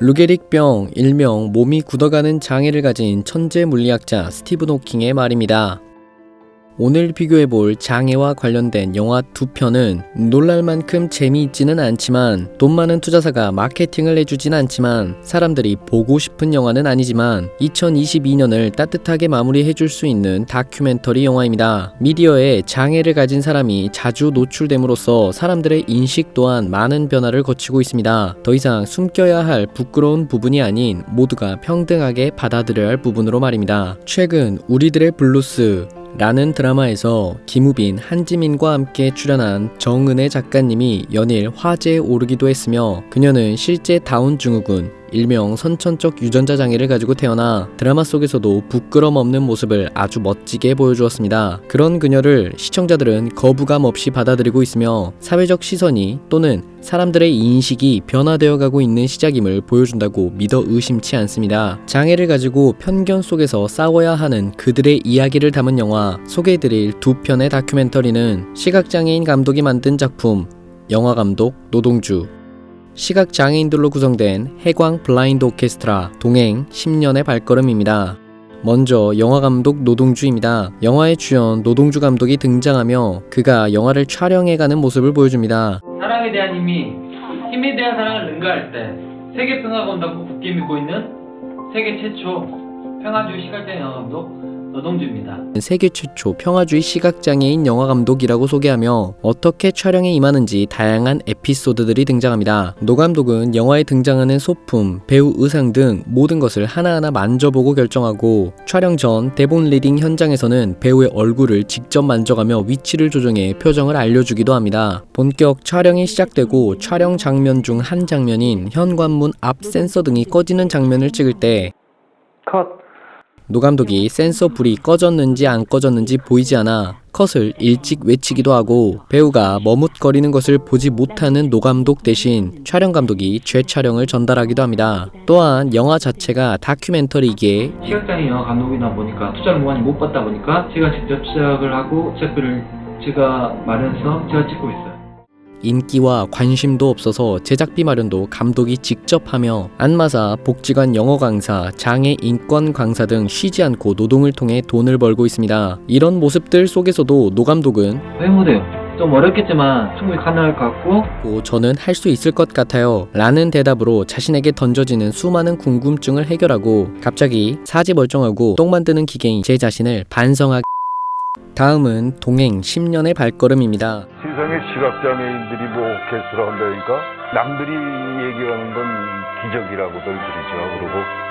루게릭병, 일명 몸이 굳어가는 장애를 가진 천재 물리학자 스티븐 호킹의 말입니다. 오늘 비교해 볼 장애와 관련된 영화 두 편은 놀랄 만큼 재미있지는 않지만 돈 많은 투자사가 마케팅을 해주진 않지만 사람들이 보고 싶은 영화는 아니지만 2022년을 따뜻하게 마무리해 줄 수 있는 다큐멘터리 영화입니다. 미디어에 장애를 가진 사람이 자주 노출됨으로써 사람들의 인식 또한 많은 변화를 거치고 있습니다. 더 이상 숨겨야 할 부끄러운 부분이 아닌 모두가 평등하게 받아들여야 할 부분으로 말입니다. 최근 우리들의 블루스 라는 드라마에서 김우빈, 한지민과 함께 출연한 정은혜 작가님이 연일 화제에 오르기도 했으며 그녀는 실제 다운 증후군, 일명 선천적 유전자 장애를 가지고 태어나 드라마 속에서도 부끄럼 없는 모습을 아주 멋지게 보여주었습니다. 그런 그녀를 시청자들은 거부감 없이 받아들이고 있으며 사회적 시선이 또는 사람들의 인식이 변화되어 가고 있는 시작임을 보여준다고 믿어 의심치 않습니다. 장애를 가지고 편견 속에서 싸워야 하는 그들의 이야기를 담은 영화 소개해드릴 두 편의 다큐멘터리는 시각장애인 감독이 만든 작품 영화 감독 노동주 시각 장애인들로 구성된 해광 블라인드 오케스트라 동행 10년의 발걸음입니다. 먼저 영화 감독 노동주입니다. 영화의 주연 노동주 감독이 등장하며 그가 영화를 촬영해가는 모습을 보여줍니다. 사랑에 대한 힘이 힘에 대한 사랑을 능가할 때 세계 평화가 온다고 굳게 믿고 있는 세계 최초 평화주의 시각장애 영화 감독 노동주입니다. 세계 최초 평화주의 시각장애인 영화 감독이라고 소개하며 어떻게 촬영에 임하는지 다양한 에피소드들이 등장합니다. 노 감독은 영화에 등장하는 소품, 배우 의상 등 모든 것을 하나하나 만져보고 결정하고 촬영 전 대본 리딩 현장에서는 배우의 얼굴을 직접 만져가며 위치를 조정해 표정을 알려주기도 합니다. 본격 촬영이 시작되고 촬영 장면 중 한 장면인 현관문 앞 센서 등이 꺼지는 장면을 찍을 때 컷. 노 감독이 센서 불이 꺼졌는지 안 꺼졌는지 보이지 않아 컷을 일찍 외치기도 하고 배우가 머뭇거리는 것을 보지 못하는 노 감독 대신 촬영 감독이 재촬영을 전달하기도 합니다. 또한 영화 자체가 다큐멘터리이기에 시각장애 영화 감독이다 보니까 투자를 많이 못 받다 보니까 제가 직접 시작을 하고 제작비를 제가 마련해서 제가 찍고 있어요. 인기와 관심도 없어서 제작비 마련도 감독이 직접 하며 안마사, 복지관 영어 강사, 장애 인권 강사 등 쉬지 않고 노동을 통해 돈을 벌고 있습니다. 이런 모습들 속에서도 노 감독은 왜 못해요? 좀 어렵겠지만 충분히 가능할 것 같고 고 저는 할 수 있을 것 같아요. 라는 대답으로 자신에게 던져지는 수많은 궁금증을 해결하고 갑자기 사지 멀쩡하고 똥 만드는 기계인 제 자신을 반성하게 다음은 동행 10년의 발걸음입니다. 세상에 시각장애인들이 뭐 오케스트라 한다니까 남들이 얘기하는 건 기적이라고들 그러죠. 그리고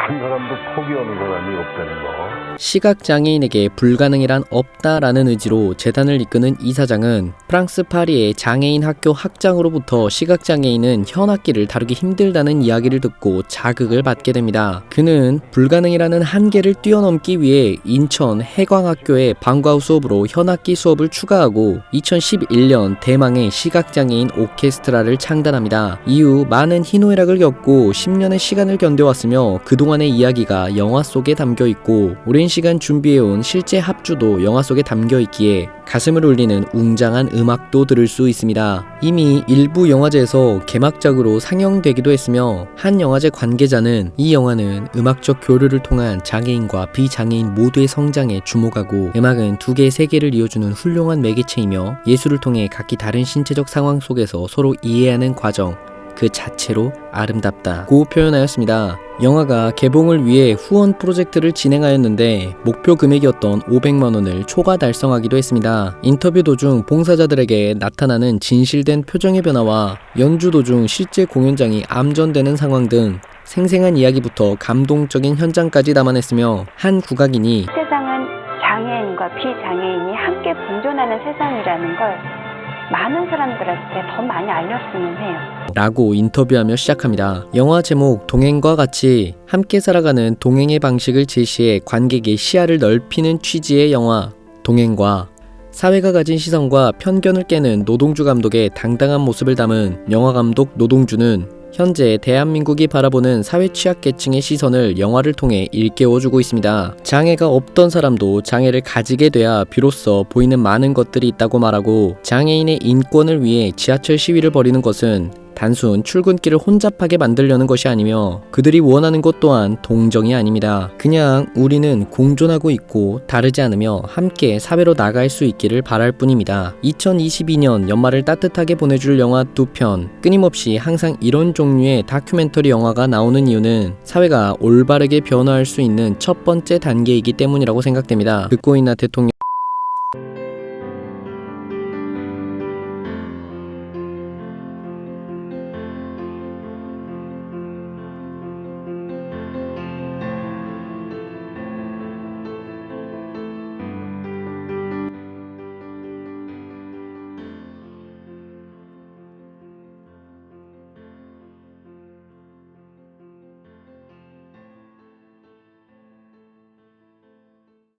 한 사람도 포기하는 사람이 없다는 거. 시각장애인에게 불가능이란 없다라는 의지로 재단을 이끄는 이사장은 프랑스 파리의 장애인 학교 학장으로부터 시각장애인은 현악기를 다루기 힘들다는 이야기를 듣고 자극을 받게 됩니다. 그는 불가능이라는 한계를 뛰어넘기 위해 인천 해광학교의 방과 후 수업으로 현악기 수업을 추가하고 2011년 대망의 시각장애인 오케스트라를 창단합니다. 이후 많은 희노애락을 겪고 10년의 시간을 견뎌왔으며 그동안의 이야기가 영화 속에 담겨 있고 오랜 시간 준비해온 실제 합주도 영화 속에 담겨 있기에 가슴을 울리는 웅장한 음악도 들을 수 있습니다. 이미 일부 영화제에서 개막작으로 상영되기도 했으며 한 영화제 관계자는 이 영화는 음악적 교류를 통한 장애인과 비장애인 모두의 성장에 주목하고 음악은 두 개의 세계를 이어주는 훌륭한 매개체이며 예술을 통해 각기 다른 신체적 상황 속에서 서로 이해하는 과정 그 자체로 아름답다고 표현하였습니다. 영화가 개봉을 위해 후원 프로젝트를 진행하였는데 목표 금액이었던 500만 원을 초과 달성하기도 했습니다. 인터뷰 도중 봉사자들에게 나타나는 진실된 표정의 변화와 연주 도중 실제 공연장이 암전되는 상황 등 생생한 이야기부터 감동적인 현장까지 담아냈으며 한 국악인이 세상은 장애인과 비장애인이 함께 공존하는 세상이라는 걸 많은 사람들한테 더 많이 알렸으면 해요. 라고 인터뷰하며 시작합니다. 영화 제목 동행과 같이 함께 살아가는 동행의 방식을 제시해 관객의 시야를 넓히는 취지의 영화 동행과 사회가 가진 시선과 편견을 깨는 노동주 감독의 당당한 모습을 담은 영화 감독 노동주는 현재 대한민국이 바라보는 사회 취약계층의 시선을 영화를 통해 일깨워주고 있습니다. 장애가 없던 사람도 장애를 가지게 돼야 비로소 보이는 많은 것들이 있다고 말하고 장애인의 인권을 위해 지하철 시위를 벌이는 것은 단순 출근길을 혼잡하게 만들려는 것이 아니며 그들이 원하는 것 또한 동정이 아닙니다. 그냥 우리는 공존하고 있고 다르지 않으며 함께 사회로 나갈 수 있기를 바랄 뿐입니다. 2022년 연말을 따뜻하게 보내줄 영화 두 편. 끊임없이 항상 이런 종류의 다큐멘터리 영화가 나오는 이유는 사회가 올바르게 변화할 수 있는 첫 번째 단계이기 때문이라고 생각됩니다. 듣고 있나 대통령